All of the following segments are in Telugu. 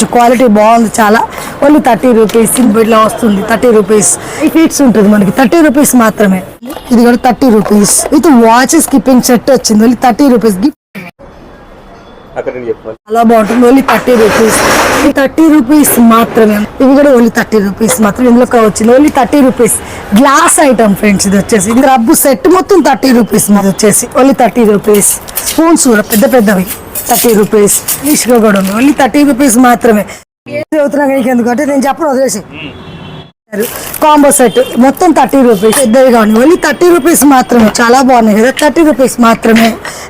చూడొచ్చు క్వాలిటీ బాగుంది చాలా. ఓన్లీ థర్టీ రూపీస్ ఇట్లా వస్తుంది థర్టీ రూపీస్. ఫీట్స్ ఉంటుంది మనకి థర్టీ రూపీస్ మాత్రమే. ఇది కూడా thirty rupees. With watch skipping set వచ్చింది ఓన్లీ థర్టీ రూపీస్. గిఫ్ట్ చాలా బాగుంటుంది only thirty rupees. Thirty rupees మాత్రమే. ఇవి కూడా ఓన్లీ థర్టీ రూపీస్ మాత్రం ఇందులో వచ్చింది only thirty rupees. Glass item friends ఇది వచ్చేసి. ఇది రబ్బు సెట్ మొత్తం థర్టీ రూపీస్ ఇది వచ్చేసి ఓన్లీ థర్టీ రూపీస్. స్పూన్స్ కూడా పెద్ద పెద్దవి. థర్టీ రూపీస్ ఈష్గా కూడా ఉంది. ఓన్లీ థర్టీ రూపీస్ మాత్రమే. ఏం చదువుతున్నా ఎందుకంటే నేను చెప్పను వదిలేసి కాంబో సెట్ మొత్తం థర్టీ రూపీస్ పెద్దవి కానీ ఓన్లీ థర్టీ రూపీస్ మాత్రమే. చాలా బాగున్నాయి కదా థర్టీ రూపీస్ మాత్రమే.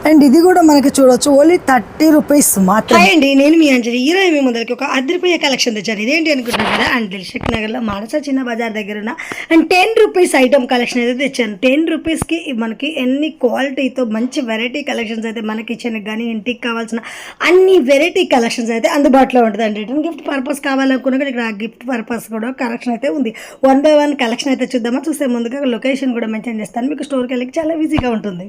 అండ్ ఇది కూడా మనకి చూడొచ్చు. ఓన్లీ థర్టీ రూపీస్ మాత్రమే. అండి నేను మీ అంజలి. ఈరోజు మీ ముందరికి ఒక అదిరిపోయే కలెక్షన్ తెచ్చాను ఇదేంటి అనుకుంటున్నాను కదా అండ్ దిల్షక్ నగర్లో మానస చిన్న బజార్ దగ్గర ఉన్న and ten rupees item collection అయితే తెచ్చాను. టెన్ రూపీస్కి మనకి ఎన్ని క్వాలిటీతో మంచి వెరైటీ కలెక్షన్స్ అయితే మన కిచెన్కి కానీ ఇంటికి కావాల్సిన అన్ని వెరైటీ కలెక్షన్స్ అయితే అందుబాటులో ఉంటుంది అండి రిటర్న్ గిఫ్ట్ పర్పస్ కావాలనుకున్నా కూడా ఇక్కడ గిఫ్ట్ పర్పస్ కూడా కలెక్షన్ అయితే ఉంది. వన్ బై వన్ కలెక్షన్ అయితే చూద్దామా? చూసే ముందుగా లొకేషన్ కూడా మెన్షన్ చేస్తాను. మీకు స్టోర్కి వెళ్ళి చాలా ఈజీగా ఉంటుంది.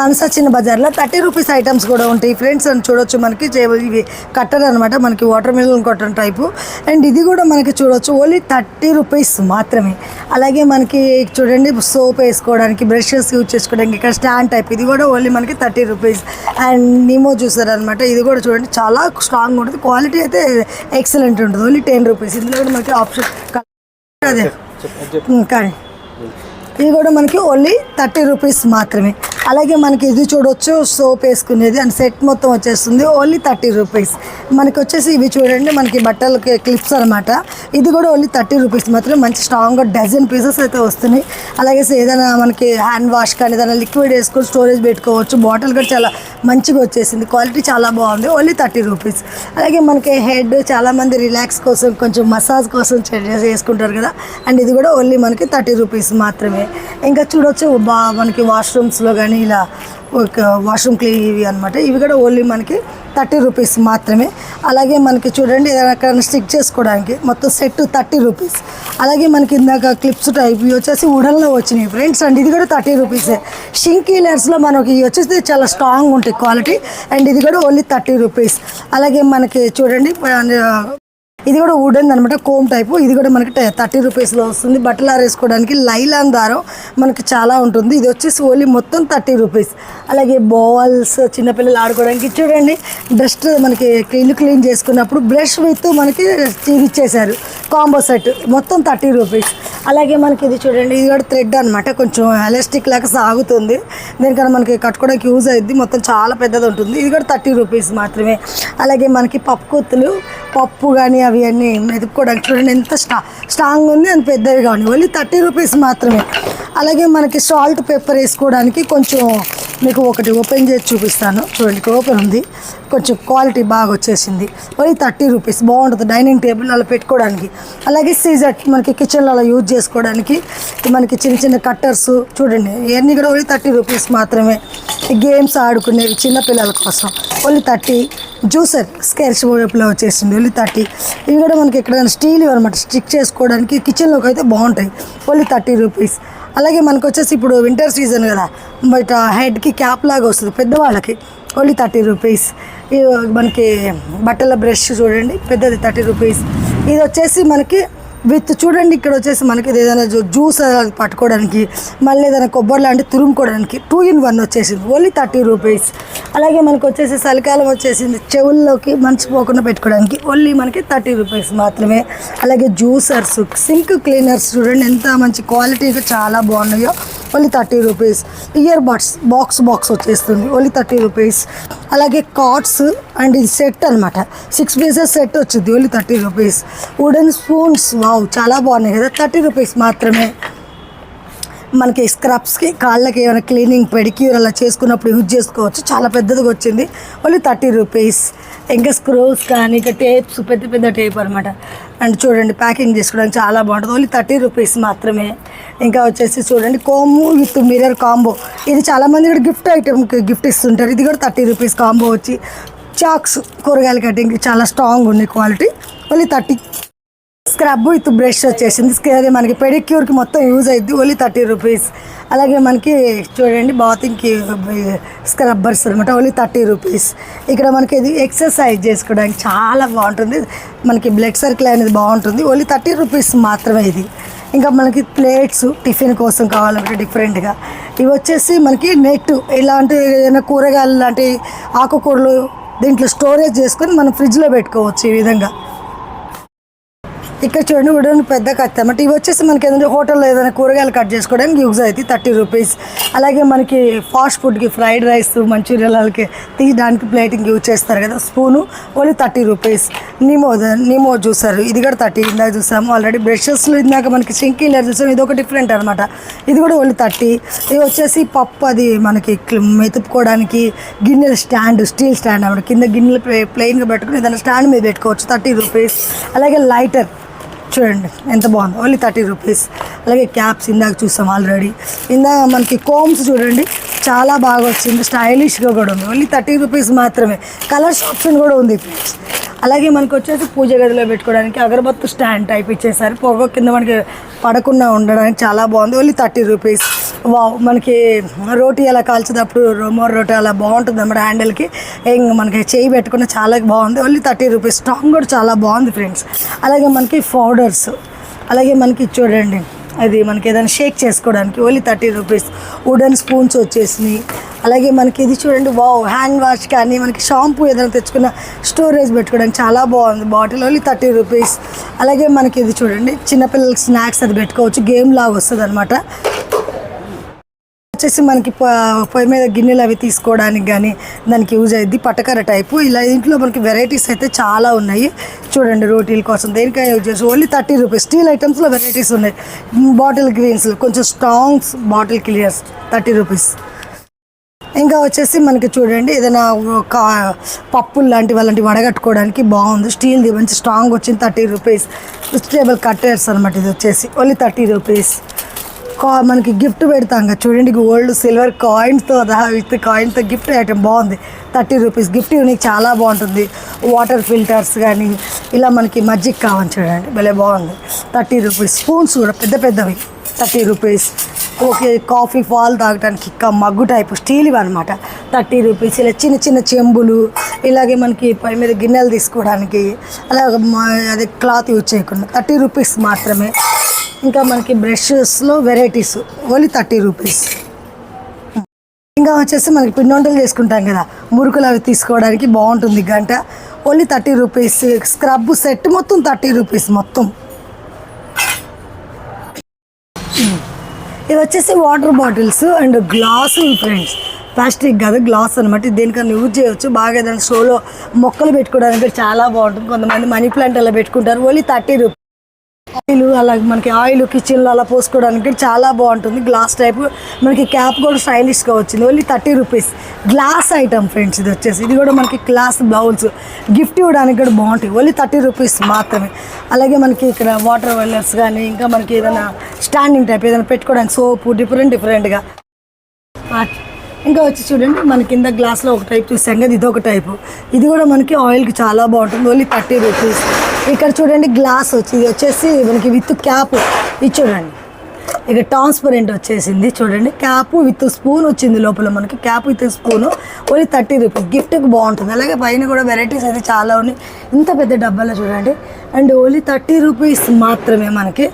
మనస చిన్న బజార్లో థర్టీ రూపీస్ ఐటమ్స్ కూడా ఉంటాయి. ఫ్రెండ్స్ అని చూడొచ్చు మనకి. ఇవి కట్టర్ అనమాట మనకి watermelon cotton type and ఇది కూడా మనకి చూడొచ్చు. ఓన్లీ థర్టీ రూపీస్ మాత్రమే. అలాగే మనకి చూడండి సోప్ వేసుకోవడానికి బ్రషెస్ యూజ్ చేసుకోవడానికి ఇక్కడ స్టాండ్ టైప్ ఇది కూడా ఓన్లీ మనకి థర్టీ రూపీస్ అండ్ నిమో చూసారు అనమాట ఇది కూడా చూడండి. చాలా స్ట్రాంగ్ ఉంటుంది. క్వాలిటీ అయితే ఎక్సలెంట్ ఉంటుంది. ఓన్లీ టెన్ రూపీస్ ఇందులో కూడా మనకి ఆప్షన్ అదే ఇంకా ఇది కూడా మనకి ఓన్లీ థర్టీ రూపీస్ మాత్రమే. అలాగే మనకి ఇది చూడొచ్చు సోప్ వేసుకునేది అండ్ సెట్ మొత్తం వచ్చేస్తుంది ఓన్లీ థర్టీ రూపీస్. మనకి వచ్చేసి ఇవి చూడండి మనకి బట్టలకి క్లిప్స్ అనమాట ఇది కూడా ఓన్లీ థర్టీ రూపీస్ మాత్రమే. మంచి స్ట్రాంగ్గా డజన్ పీసెస్ అయితే వస్తున్నాయి. అలాగే ఏదైనా మనకి హ్యాండ్ వాష్ కానీ ఏదైనా లిక్విడ్ వేసుకొని స్టోరేజ్ పెట్టుకోవచ్చు. బాటిల్ కూడా చాలా మంచిగా వచ్చేసింది. క్వాలిటీ చాలా బాగుంది. Only thirty rupees. అలాగే మనకి హెడ్ చాలామంది రిలాక్స్ కోసం కొంచెం మసాజ్ కోసం చేసుకుంటారు కదా. అండ్ ఇది కూడా ఓన్లీ మనకి థర్టీ రూపీస్ మాత్రమే. ఇంకా చూడొచ్చు బా మనకి వాష్రూమ్స్లో కానీ ఇలా ఒక వాష్రూమ్ క్లీన్ ఇవి అనమాట ఇవి కూడా ఓన్లీ మనకి థర్టీ రూపీస్ మాత్రమే. అలాగే మనకి చూడండి ఏదైనా స్టిక్ చేసుకోవడానికి మొత్తం సెట్ థర్టీ రూపీస్ అలాగే మనకి ఇందాక క్లిప్స్ టైప్ ఇవి వచ్చేసి ఉడల్లో వచ్చినాయి. ఫ్రెండ్స్ అండ్ ఇది కూడా థర్టీ రూపీసే షింకీలర్స్లో మనకి ఇవి వచ్చేసి చాలా స్ట్రాంగ్ ఉంటాయి క్వాలిటీ అండ్ ఇది కూడా ఓన్లీ థర్టీ రూపీస్ అలాగే మనకి చూడండి ఇది కూడా వుడెన్ అనమాట కోమ్ టైపు ఇది కూడా మనకి థర్టీ రూపీస్లో వస్తుంది. బట్టలు ఆరేసుకోవడానికి లైలాన్ దారం మనకి చాలా ఉంటుంది. ఇది వచ్చేసి ఓన్లీ మొత్తం థర్టీ రూపీస్ అలాగే బాల్స్ చిన్నపిల్లలు ఆడుకోవడానికి చూడండి డస్ట్ మనకి క్లీన్ క్లీన్ చేసుకున్నప్పుడు బ్రష్ విత్ మనకి ఇచ్చేసారు కాంబో సెట్ మొత్తం థర్టీ రూపీస్ అలాగే మనకి ఇది చూడండి ఇది కూడా థ్రెడ్ అనమాట కొంచెం ఎలాస్టిక్ లాగా సాగుతుంది. దీనికన్నా మనకి కట్టుకోవడానికి యూజ్ అయ్యింది మొత్తం చాలా పెద్దది ఉంటుంది. ఇది కూడా థర్టీ రూపీస్ మాత్రమే. అలాగే మనకి పప్పు కొత్తులు పప్పు కానీ అవి అన్నీ మెదుపుకోవడానికి చూడండి ఎంత స్టా స్ట్రాంగ్ ఉంది అంత పెద్దవి కానీ. ఓన్లీ థర్టీ రూపీస్ మాత్రమే. అలాగే మనకి సాల్ట్ పెప్పర్ వేసుకోవడానికి కొంచెం మీకు ఒకటి ఓపెన్ చేసి చూపిస్తాను. చూడండి ఓపెన్ ఉంది. కొంచెం క్వాలిటీ బాగా వచ్చేసింది. Only thirty rupees. బాగుంటుంది డైనింగ్ టేబుల్ అలా పెట్టుకోవడానికి. అలాగే సీజర్ మనకి కిచెన్లో అలా యూజ్ చేసుకోవడానికి మనకి చిన్న చిన్న కట్టర్స్ చూడండి. ఇవన్నీ కూడా ఓన్లీ థర్టీ రూపీస్ మాత్రమే. గేమ్స్ ఆడుకునేవి చిన్నపిల్లల కోసం. Only thirty. జ్యూసర్ స్కేర్స్ షేప్లో వచ్చేసింది. Only thirty. ఇవి కూడా మనకి ఎక్కడైనా స్టీల్ అనమాట స్టిక్ చేసుకోవడానికి కిచెన్లోకి అయితే బాగుంటాయి. Only thirty rupees. అలాగే మనకు వచ్చేసి ఇప్పుడు వింటర్ సీజన్ కదా. బయట హెడ్కి క్యాప్ లాగా వస్తుంది. పెద్దవాళ్ళకి ఓన్లీ థర్టీ రూపీస్. మనకి బట్టల బ్రష్ చూడండి పెద్దది థర్టీ రూపీస్. ఇది వచ్చేసి మనకి విత్ చూడండి ఇక్కడ వచ్చేసి మనకి ఏదైనా జ్యూస్ పట్టుకోవడానికి మళ్ళీ ఏదైనా కొబ్బరి లాంటి తురుముకోవడానికి టూ ఇన్ వన్ వచ్చేసింది. ఓన్లీ థర్టీ రూపీస్ అలాగే మనకు వచ్చేసి చలికాలం వచ్చేసింది. చెవుల్లోకి మర్చిపోకుండా పెట్టుకోవడానికి ఓన్లీ మనకి థర్టీ రూపీస్ మాత్రమే. అలాగే జ్యూసర్స్ సింక్ క్లీనర్స్ చూడండి ఎంత మంచి క్వాలిటీగా చాలా బాగున్నాయో. Only thirty rupees ear buds box box వచ్చేస్తుంది. ఓన్లీ థర్టీ రూపీస్ అలాగే కార్డ్స్ అండ్ ఇది సెట్ అనమాట సిక్స్ పీసెస్ సెట్ వచ్చింది. Only thirty rupees wooden spoons wow చాలా బాగున్నాయి కదా. థర్టీ రూపీస్ మాత్రమే. మనకి స్క్రబ్స్కి కాళ్ళకి ఏమైనా క్లీనింగ్ పెడిక్యూర్ అలా చేసుకున్నప్పుడు యూజ్ చేసుకోవచ్చు. చాలా పెద్దదిగా వచ్చింది. Only thirty rupees. ఇంకా స్క్రూస్ కానీ ఇంకా టేప్స్ పెద్ద పెద్ద టేప్ అనమాట అండ్ చూడండి ప్యాకింగ్ చేసుకోవడానికి చాలా బాగుంటుంది. ఓన్లీ థర్టీ రూపీస్ మాత్రమే. ఇంకా వచ్చేసి చూడండి కోము విత్ మిర్రర్ కాంబో ఇది చాలామంది కూడా గిఫ్ట్ ఐటెంకి గిఫ్ట్ ఇస్తుంటారు. ఇది కూడా థర్టీ రూపీస్ కాంబో వచ్చి. చాక్స్ కూరగాయల కటింగ్ చాలా స్ట్రాంగ్ ఉంది quality only thirty scrub with brush వచ్చేసింది. అదే మనకి పెడిక్యూర్కి మొత్తం యూజ్ అయింది ఓన్లీ థర్టీ రూపీస్. అలాగే మనకి చూడండి బాతింగ్కి స్క్రబ్బర్స్ అనమాట ఓన్లీ థర్టీ రూపీస్. ఇక్కడ మనకి ఇది ఎక్సర్సైజ్ చేసుకోవడానికి చాలా బాగుంటుంది. మనకి బ్లడ్ సర్కిల్ అనేది బాగుంటుంది. ఓన్లీ థర్టీ రూపీస్ మాత్రమే ఇది. ఇంకా మనకి ప్లేట్స్ టిఫిన్ కోసం కావాలంటే డిఫరెంట్గా. ఇవి వచ్చేసి మనకి నెట్ ఇలాంటి ఏదైనా కూరగాయలు లాంటి ఆకుకూరలు దీంట్లో స్టోరేజ్ చేసుకొని మనం ఫ్రిడ్జ్లో పెట్టుకోవచ్చు ఈ విధంగా. ఇక్కడ చూడండి ఉడన్ పెద్ద కత్తి అన్నమాట. ఇవి వచ్చేసి మనకి ఏదైనా హోటల్లో ఏదైనా కూరగాయలు కట్ చేసుకోవడానికి యూజ్ అవుతాయి. Thirty rupees. అలాగే మనకి ఫాస్ట్ ఫుడ్కి ఫ్రైడ్ రైస్ మంచూరియాలకి తీయడానికి ప్లేటింగ్ యూజ్ చేస్తారు కదా spoon. Only thirty rupees. Nemo Nemo చూసారు ఇది కూడా థర్టీ ఇందాక చూసాము ఆల్రెడీ బ్రషెస్లో ఇందాక మనకి సింకీలర్ చూసాము ఇది ఒక డిఫరెంట్ అనమాట ఇది కూడా ఓన్లీ థర్టీ. ఇది వచ్చేసి పప్పు అది మనకి మెతుపుకోవడానికి గిన్నెల స్టాండ్ స్టీల్ స్టాండ్ అనమాట కింద గిన్నెలు ప్లెయిన్గా పెట్టుకుని ఏదైనా స్టాండ్ మీద పెట్టుకోవచ్చు థర్టీ రూపీస్. అలాగే లైటర్. చూడండి ఎంత బాగుంది. ఓన్లీ థర్టీ రూపీస్ అలాగే క్యాప్స్ ఇందాక చూసాం ఆల్రెడీ ఇందాక మనకి కోమ్స్ చూడండి చాలా బాగా వచ్చింది. స్టైలిష్గా కూడా ఉంది. ఓన్లీ థర్టీ రూపీస్ మాత్రమే. కలర్స్ ఆప్షన్ కూడా ఉంది ఫ్రెండ్స్ అలాగే మనకు వచ్చేసి పూజ గదిలో పెట్టుకోవడానికి అగరబత్తు స్టాండ్ టైప్ ఇచ్చేసారు. పొగ కింద మనకి పడకుండా ఉండడానికి చాలా బాగుంది. ఓన్లీ థర్టీ రూపీస్ మనకి రోటీ అలా కాల్చేటప్పుడు రోమోర్ రోటీ అలా బాగుంటుంది అన్నమాట హ్యాండిల్కి. మనకి చేయి పెట్టుకున్న చాలా బాగుంది. Only thirty rupees. స్ట్రాంగ్ కూడా చాలా బాగుంది ఫ్రెండ్స్. అలాగే మనకి పౌడర్స్. అలాగే మనకి చూడండి అది మనకి ఏదైనా షేక్ చేసుకోవడానికి only thirty rupees. Wooden spoons వచ్చేసినాయి. అలాగే మనకి ఇది చూడండి వావ్ హ్యాండ్ వాష్ కానీ మనకి షాంపూ ఏదైనా తెచ్చుకున్న స్టోరేజ్ పెట్టుకోవడానికి చాలా బాగుంది బాటిల్. Only thirty rupees. అలాగే మనకి ఇది చూడండి చిన్నపిల్లలకి స్నాక్స్ అది పెట్టుకోవచ్చు. గేమ్ లాగా వస్తుంది అనమాట వచ్చేసి మనకి పొయ్యి మీద గిన్నెలు అవి తీసుకోవడానికి కానీ దానికి యూజ్ అయ్యింది పటకర టైపు. ఇలా ఇంట్లో మనకి వెరైటీస్ అయితే చాలా ఉన్నాయి. చూడండి రోటీల కోసం. దేనికైనా యూజ్ చేసి ఓన్లీ థర్టీ రూపీస్. స్టీల్ ఐటమ్స్లో వెరైటీస్ ఉన్నాయి. బాటిల్ గ్రీన్స్లో. కొంచెం స్ట్రాంగ్స్ బాటిల్ క్లియర్స్. Thirty rupees. ఇంకా వచ్చేసి మనకి చూడండి ఏదైనా కా పప్పులు లాంటివి అలాంటివి వడగట్టుకోవడానికి బాగుంది. స్టీల్ది మంచి స్ట్రాంగ్ వచ్చింది. Thirty rupees. వెజిటేబుల్ కట్టర్స్ అనమాట ఇది వచ్చేసి. Only thirty rupees. మనకి గిఫ్ట్ పెడతాం కదా. చూడండి గోల్డ్ సిల్వర్ కాయిన్స్తో విత్ కాయిన్తో గిఫ్ట్ ఐటమ్ బాగుంది. Thirty rupees. గిఫ్ట్ యూనిక్ చాలా బాగుంటుంది. వాటర్ ఫిల్టర్స్ కానీ ఇలా మనకి మజ్జిగ్ కావాలి చూడండి. భలే బాగుంది. Thirty rupees. స్పూన్స్ కూడా పెద్ద పెద్దవి. Thirty rupees. ఓకే కాఫీ ఫాల్ తాగడానికి ఇంకా మగ్గు టైపు స్టీల్ అనమాట థర్టీ రూపీస్. ఇలా చిన్న చిన్న చెంబులు ఇలాగే మనకి పై మీద గిన్నెలు తీసుకోవడానికి అలాగే అదే క్లాత్ యూజ్ చేయకుండా. థర్టీ రూపీస్ మాత్రమే. ఇంకా మనకి బ్రషెస్లో వెరైటీస్ ఓన్లీ థర్టీ రూపీస్. ఇంకా వచ్చేసి మనకి పిండి వంటలు చేసుకుంటాం కదా మురుకులు అవి తీసుకోవడానికి బాగుంటుంది గంట. Only thirty rupees scrub set మొత్తం థర్టీ రూపీస్ మొత్తం. ఇవి వచ్చేసి వాటర్ బాటిల్స్ అండ్ గ్లాసులు ఫ్రెండ్స్. ప్లాస్టిక్ కాదు గ్లాస్ అనమాట దేనికన్నా యూజ్ చేయొచ్చు. బాగా ఏదైనా షోలో మొక్కలు పెట్టుకోవడానికి చాలా బాగుంటుంది. కొంతమంది మనీ ప్లాంట్ అలా పెట్టుకుంటారు. Only thirty rupees. ఆయిల్ అలాగే మనకి ఆయిల్ కిచెన్లో అలా పోసుకోవడానికి చాలా బాగుంటుంది. గ్లాస్ టైప్ మనకి క్యాప్ కూడా స్టైలిష్గా వచ్చింది. Only thirty rupees glass item friends ఇది వచ్చేసి. ఇది కూడా మనకి గ్లాస్ బౌల్స్ గిఫ్ట్ ఇవ్వడానికి కూడా బాగుంటాయి. ఓన్లీ థర్టీ రూపీస్ మాత్రమే. అలాగే మనకి ఇక్కడ వాటర్ వెల్లర్స్ కానీ ఇంకా మనకి ఏదైనా స్టాండింగ్ టైప్ ఏదైనా పెట్టుకోవడానికి సోపు డిఫరెంట్ డిఫరెంట్గా ఇంకా వచ్చి చూడండి మన కింద గ్లాస్లో ఒక టైప్ చూసాం కదా ఇది ఒక టైపు ఇది కూడా మనకి ఆయిల్కి చాలా బాగుంటుంది ఓన్లీ థర్టీ రూపీస్ ఇక్కడ చూడండి గ్లాస్ వచ్చి ఇది వచ్చేసి మనకి విత్ క్యాప్ ఇది చూడండి. ఇక ట్రాన్స్పరెంట్ వచ్చేసింది చూడండి. క్యాప్ విత్ స్పూన్ వచ్చింది లోపల మనకి cap with spoon only thirty rupees గిఫ్ట్కి బాగుంటుంది. అలాగే పైన కూడా వెరైటీస్ అయితే చాలా ఉన్నాయి. ఇంత పెద్ద డబ్బాలో చూడండి. అండ్ ఓన్లీ థర్టీ రూపీస్ మాత్రమే మనకి.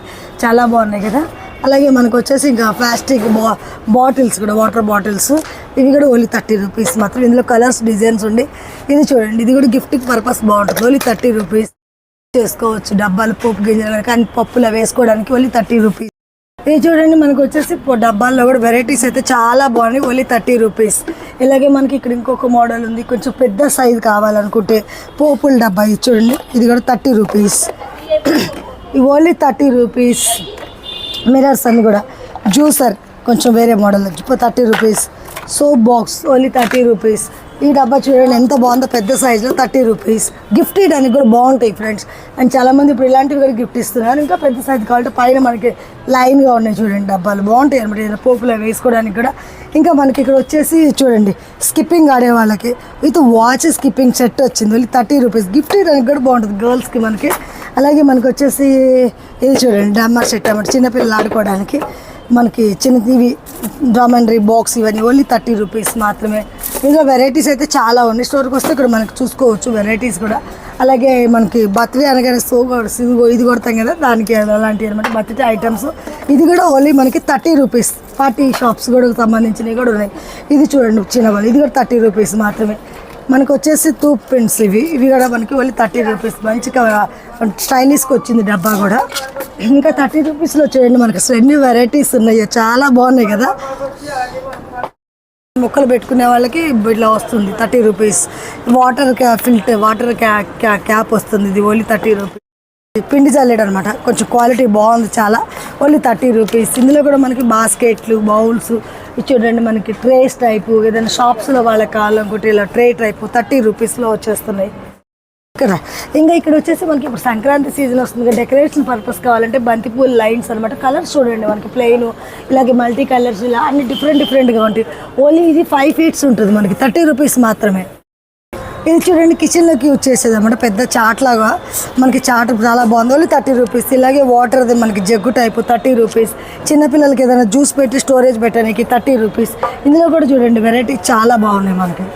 చాలా బాగున్నాయి కదా. అలాగే మనకు వచ్చేసి ఇంకా ప్లాస్టిక్ బా బాటిల్స్ కూడా వాటర్ బాటిల్స్. ఇవి కూడా ఓన్లీ థర్టీ రూపీస్ మాత్రం. ఇందులో కలర్స్ డిజైన్స్ ఉండి. ఇది చూడండి ఇది కూడా గిఫ్టింగ్ పర్పస్ బాగుంటుంది. Only thirty rupees. చేసుకోవచ్చు. డబ్బాలు పోపు గింజలు కానీ పప్పులు వేసుకోవడానికి ఓన్లీ థర్టీ రూపీస్. ఇది చూడండి మనకు వచ్చేసి డబ్బాల్లో కూడా వెరైటీస్ అయితే చాలా బాగున్నాయి. Only thirty rupees. ఇలాగే మనకి ఇక్కడ ఇంకొక మోడల్ ఉంది. కొంచెం పెద్ద సైజ్ కావాలనుకుంటే పోపుల డబ్బా ఇది చూడండి. ఇది కూడా థర్టీ రూపీస్. ఇవి ఓన్లీ థర్టీ రూపీస్. మిరర్స్ అన్ని కూడా. జ్యూసర్ కొంచెం వేరే model. Thirty rupees. Soap box only thirty rupees. ఈ డబ్బా చూడండి ఎంత బాగుందో పెద్ద సైజులో థర్టీ రూపీస్. గిఫ్ట్ ఇవ్వడానికి కూడా బాగుంటాయి ఫ్రెండ్స్ అండ్ చాలామంది ఇప్పుడు ఇలాంటివి కూడా గిఫ్ట్ ఇస్తున్నారు. ఇంకా పెద్ద సైజు కావాలంటే పైన మనకి లైన్గా ఉన్నాయి చూడండి డబ్బాలు. బాగుంటాయి అనమాట ఏదైనా పోపులో వేసుకోవడానికి కూడా. ఇంకా మనకి ఇక్కడ వచ్చేసి చూడండి స్కిప్పింగ్ ఆడే వాళ్ళకి విత్ వాచ్ స్కిప్పింగ్ సెట్ వచ్చింది. వెళ్ళి థర్టీ రూపీస్. గిఫ్ట్ ఇవ్వడానికి కూడా బాగుంటుంది గర్ల్స్కి మనకి. అలాగే మనకు వచ్చేసి ఇది చూడండి డమ్మర్ సెట్ అన్నమాట. చిన్నపిల్లలు ఆడుకోవడానికి. మనకి చిన్న ఇవి డ్రామండరీ బాక్స్ ఇవన్నీ ఓన్లీ థర్టీ రూపీస్ మాత్రమే. ఇందులో వెరైటీస్ అయితే చాలా ఉన్నాయి. స్టోర్కి వస్తే ఇక్కడ మనకి చూసుకోవచ్చు వెరైటీస్ కూడా. అలాగే మనకి బర్త్డే అనగానే సో ఇది ఇది కొడతాం కదా దానికి అలాంటివి అనమాట. Birthday items. ఇది కూడా ఓన్లీ మనకి థర్టీ రూపీస్. పార్టీ షాప్స్ కూడా సంబంధించినవి కూడా ఉన్నాయి. ఇది చూడండి చిన్న వాళ్ళు. ఇది కూడా థర్టీ రూపీస్ మాత్రమే. మనకు వచ్చేసి తూప్ పెన్స్ ఇవి. ఇవి కూడా మనకి ఓన్లీ థర్టీ రూపీస్. మంచిగా స్టైలిష్కి వచ్చింది డబ్బా కూడా. ఇంకా థర్టీ రూపీస్లో చూడండి మనకి ఎన్ని వెరైటీస్ ఉన్నాయి. చాలా బాగున్నాయి కదా? మొక్కలు పెట్టుకునే వాళ్ళకి ఇట్లా వస్తుంది. Thirty rupees. వాటర్ క్యా ఫిల్టర్ వాటర్ క్యా క్యాప్ వస్తుంది. ఇది ఓన్లీ థర్టీ రూపీస్. పిండి చల్లేడు అనమాట కొంచెం క్వాలిటీ బాగుంది చాలా. Only thirty rupees. ఇందులో కూడా మనకి బాస్కెట్లు బౌల్స్. ఇవి చూడండి మనకి ట్రేస్ టైపు. ఏదైనా షాప్స్లో వాళ్ళకి కావాలనుకుంటే ఇలా ట్రే టైపు థర్టీ రూపీస్లో వచ్చేస్తున్నాయి. కదా. ఇంకా ఇక్కడ వచ్చేసి మనకి ఇప్పుడు సంక్రాంతి సీజన్ వస్తుంది డెకరేషన్ పర్పస్ కావాలంటే బంతిపూల లైన్స్ అనమాట కలర్స్ చూడండి మనకి. ప్లెయిన్ ఇలాగే మల్టీ కలర్స్ ఇలా అన్ని డిఫరెంట్ డిఫరెంట్గా ఉంటాయి. ఓన్లీ ఇది ఫైవ్ ఫీట్స్ ఉంటుంది మనకి. థర్టీ రూపీస్ మాత్రమే. ఇది చూడండి కిచెన్లోకి యూజ్ చేసేది అనమాట పెద్ద చాట్ లాగా మనకి చాట్ చాలా బాగుంది. ఓన్లీ థర్టీ రూపీస్ ఇలాగే వాటర్ అది మనకి జగ్గు టైపు థర్టీ రూపీస్ చిన్నపిల్లలకి ఏదైనా జ్యూస్ పెట్టి స్టోరేజ్ పెట్టడానికి థర్టీ రూపీస్ ఇందులో కూడా చూడండి వెరైటీ చాలా బాగున్నాయి మనకి.